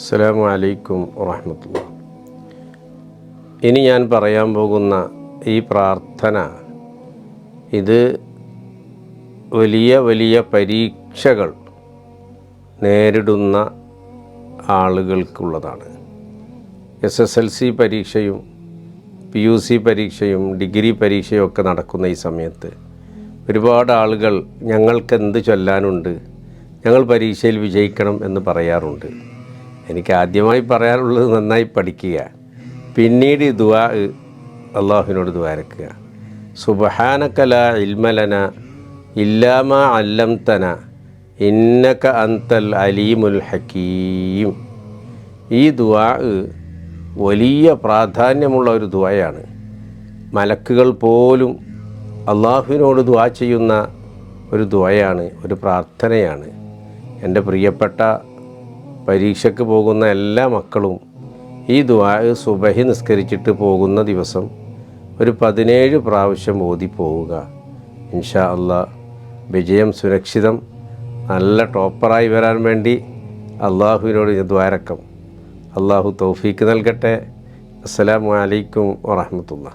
അസ്സലാമു അലൈക്കും വറഹമത്തുള്ള ഇനി ഞാൻ പറയാൻ പോകുന്ന ഈ പ്രാർത്ഥന ഇത് വലിയ വലിയ പരീക്ഷകൾ നേരിടുന്ന ആളുകൾക്കുള്ളതാണ്. എസ് എസ് എൽ സി പരീക്ഷയും പി യു സി പരീക്ഷയും ഡിഗ്രി പരീക്ഷയും ഒക്കെ നടക്കുന്ന ഈ സമയത്ത് ഒരുപാട് ആളുകൾ ഞങ്ങൾക്ക് എന്ത് ചൊല്ലാനുണ്ട് ഞങ്ങൾ പരീക്ഷയിൽ വിജയിക്കണം എന്ന് പറയാറുണ്ട്. എനിക്ക് ആദ്യമായി പറയാനുള്ളത് നന്നായി പഠിക്കുക. പിന്നീട് ദുവാ അള്ളാഹുവിനോട് ദ്വാരക്കുക സുബഹാനക്കല ഇൽമലന ഇല്ലാമ അല്ലംതന ഇന്നക അന്തൽ അലീമുൽ ഹക്കീം. ഈ ദുവാ വലിയ പ്രാധാന്യമുള്ള ഒരു ദുവായാണ് മലക്കുകൾ പോലും അള്ളാഹുവിനോട് ദുവാ ചെയ്യുന്ന ഒരു ദുവയാണ് ഒരു പ്രാർത്ഥനയാണ്. എന്റെ പ്രിയപ്പെട്ട പരീക്ഷയ്ക്ക് പോകുന്ന എല്ലാ മക്കളും ഈ ദ്വാ സുബഹി നിസ്കരിച്ചിട്ട് പോകുന്ന ദിവസം ഒരു പതിനേഴ് പ്രാവശ്യം ഓതി പോവുക. ഇൻഷാ അള്ളാ വിജയം സുരക്ഷിതം നല്ല ടോപ്പറായി വരാൻ വേണ്ടി അള്ളാഹുവിനോട് ദ്വാരക്കം. അള്ളാഹു തൗഫീക്ക് നൽകട്ടെ. അസ്സലാമു അലൈക്കും വറഹമത്തുള്ള